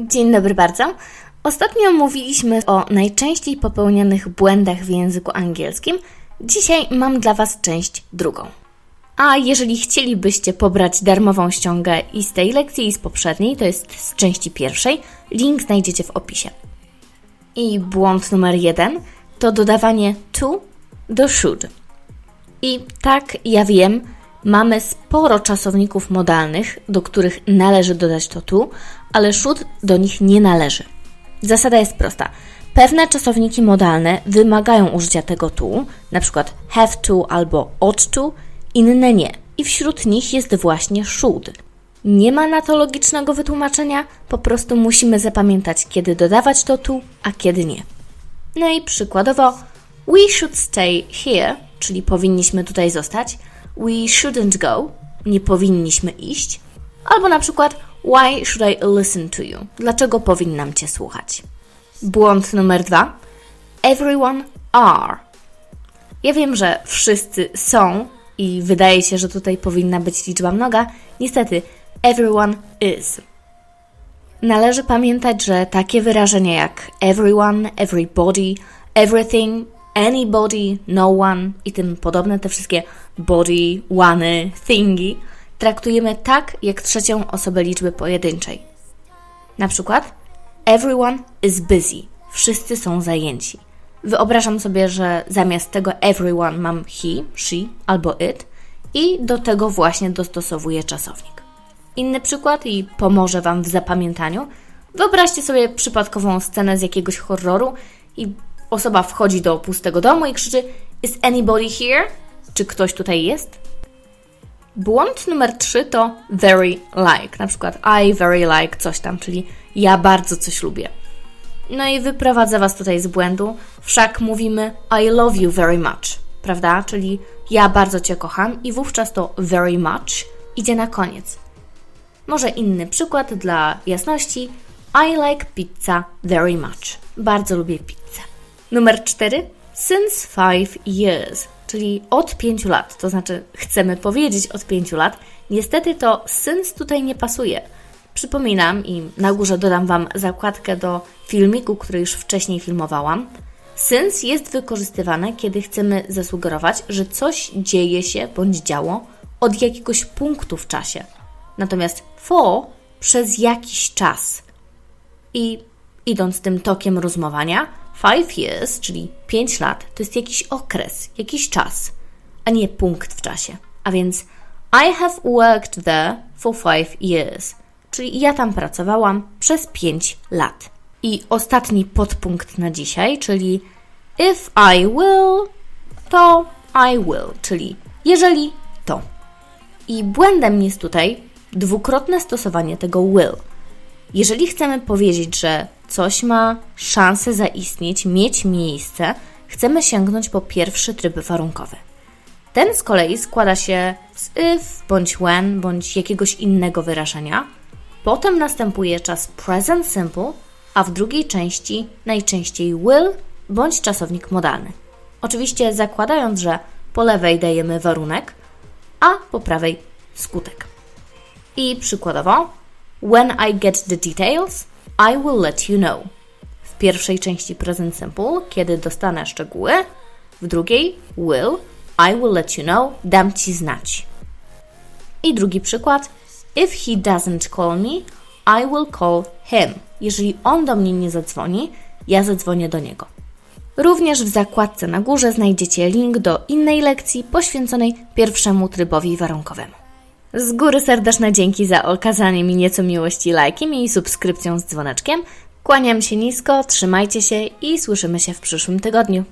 Dzień dobry bardzo. Ostatnio mówiliśmy o najczęściej popełnianych błędach w języku angielskim. Dzisiaj mam dla Was część drugą. A jeżeli chcielibyście pobrać darmową ściągę i z tej lekcji, i z poprzedniej, to jest z części pierwszej, link znajdziecie w opisie. I błąd numer jeden to dodawanie to do should. I tak, ja wiem, mamy sporo czasowników modalnych, do których należy dodać to tu, ale should do nich nie należy. Zasada jest prosta. Pewne czasowniki modalne wymagają użycia tego tu, przykład have to albo ought to, inne nie. I wśród nich jest właśnie should. Nie ma na to logicznego wytłumaczenia, po prostu musimy zapamiętać, kiedy dodawać to tu, a kiedy nie. No i przykładowo, we should stay here, czyli powinniśmy tutaj zostać, we shouldn't go, nie powinniśmy iść, albo na przykład, why should I listen to you, dlaczego powinnam Cię słuchać. Błąd numer dwa, everyone are. Ja wiem, że wszyscy są i wydaje się, że tutaj powinna być liczba mnoga. Niestety, everyone is. Należy pamiętać, że takie wyrażenia jak everyone, everybody, everything, anybody, no one i tym podobne, te wszystkie body, one, thingy, traktujemy tak jak trzecią osobę liczby pojedynczej. Na przykład, everyone is busy. Wszyscy są zajęci. Wyobrażam sobie, że zamiast tego everyone mam he, she albo it i do tego właśnie dostosowuję czasownik. Inny przykład i pomoże Wam w zapamiętaniu. Wyobraźcie sobie przypadkową scenę z jakiegoś horroru i osoba wchodzi do pustego domu i krzyczy Is anybody here? Czy ktoś tutaj jest? Błąd numer 3 to very like, na przykład I very like coś tam, czyli ja bardzo coś lubię. No i wyprowadzę Was tutaj z błędu, wszak mówimy I love you very much, prawda? Czyli ja bardzo Cię kocham i wówczas to very much idzie na koniec. Może inny przykład dla jasności. I like pizza very much. Bardzo lubię pizzę. Numer 4. Since five years, czyli od 5 lat, to znaczy chcemy powiedzieć od 5 lat. Niestety to since tutaj nie pasuje. Przypominam i na górze dodam Wam zakładkę do filmiku, który już wcześniej filmowałam. Since jest wykorzystywane, kiedy chcemy zasugerować, że coś dzieje się bądź działo od jakiegoś punktu w czasie. Natomiast for przez jakiś czas. I idąc tym tokiem rozumowania, five years, czyli 5 lat, to jest jakiś okres, jakiś czas, a nie punkt w czasie. A więc I have worked there for five years, czyli ja tam pracowałam przez 5 lat. I ostatni podpunkt na dzisiaj, czyli if I will, to I will, czyli jeżeli to. I błędem jest tutaj dwukrotne stosowanie tego will. Jeżeli chcemy powiedzieć, że coś ma szansę zaistnieć, mieć miejsce, chcemy sięgnąć po pierwszy tryb warunkowy. Ten z kolei składa się z if, bądź when, bądź jakiegoś innego wyrażenia. Potem następuje czas present simple, a w drugiej części najczęściej will bądź czasownik modalny. Oczywiście zakładając, że po lewej dajemy warunek, a po prawej skutek. I przykładowo, when I get the details, I will let you know. W pierwszej części present simple, kiedy dostanę szczegóły, w drugiej will, I will let you know, dam ci znać. I drugi przykład, if he doesn't call me, I will call him. Jeżeli on do mnie nie zadzwoni, ja zadzwonię do niego. Również w zakładce na górze znajdziecie link do innej lekcji poświęconej pierwszemu trybowi warunkowemu. Z góry serdeczne dzięki za okazanie mi nieco miłości lajkiem i subskrypcją z dzwoneczkiem. Kłaniam się nisko, trzymajcie się i słyszymy się w przyszłym tygodniu.